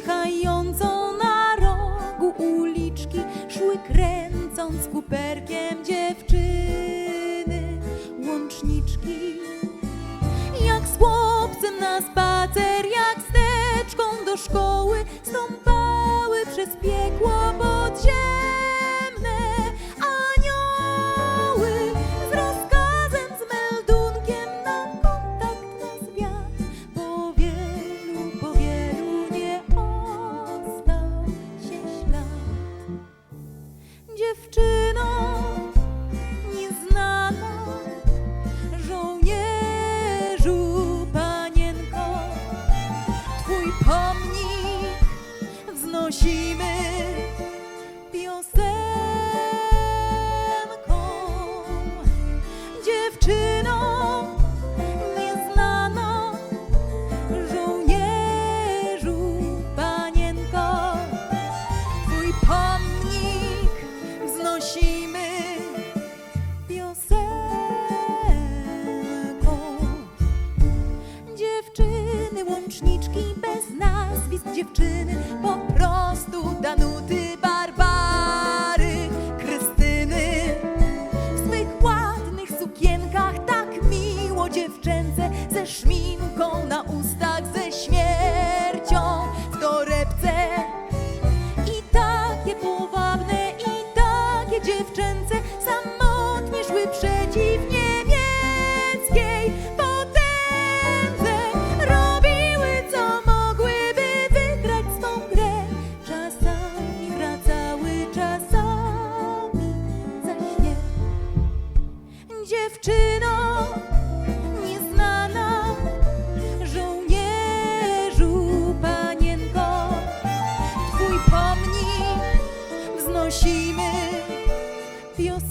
czyhającą na rogu uliczki szły kręcąc kuperkiem dziewczyny, łączniczki. Jak z chłopcem na spacer, jak steczką do szkoły stąpały przez piekło wznosimy piosenką. Dziewczyno nieznana, żołnierzu, panienko, twój pomnik wznosimy piosenką. Dziewczyny, łączniczki bez nazwisk, dziewczyny dziewczę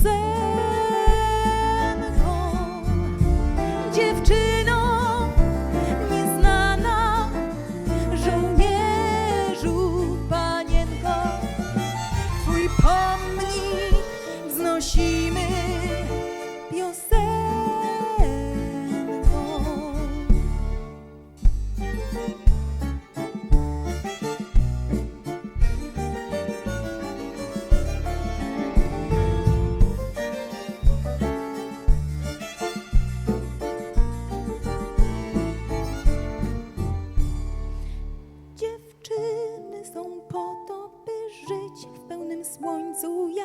piosenką.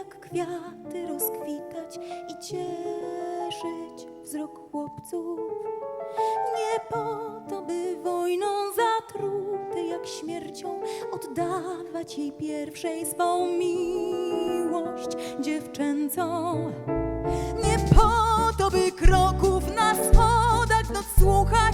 Jak kwiaty rozkwitać i cieszyć wzrok chłopców. Nie po to, by wojną zatrute, jak śmiercią, oddawać jej pierwszej swą miłość dziewczęcą. Nie po to, by kroków na schodach noc słuchać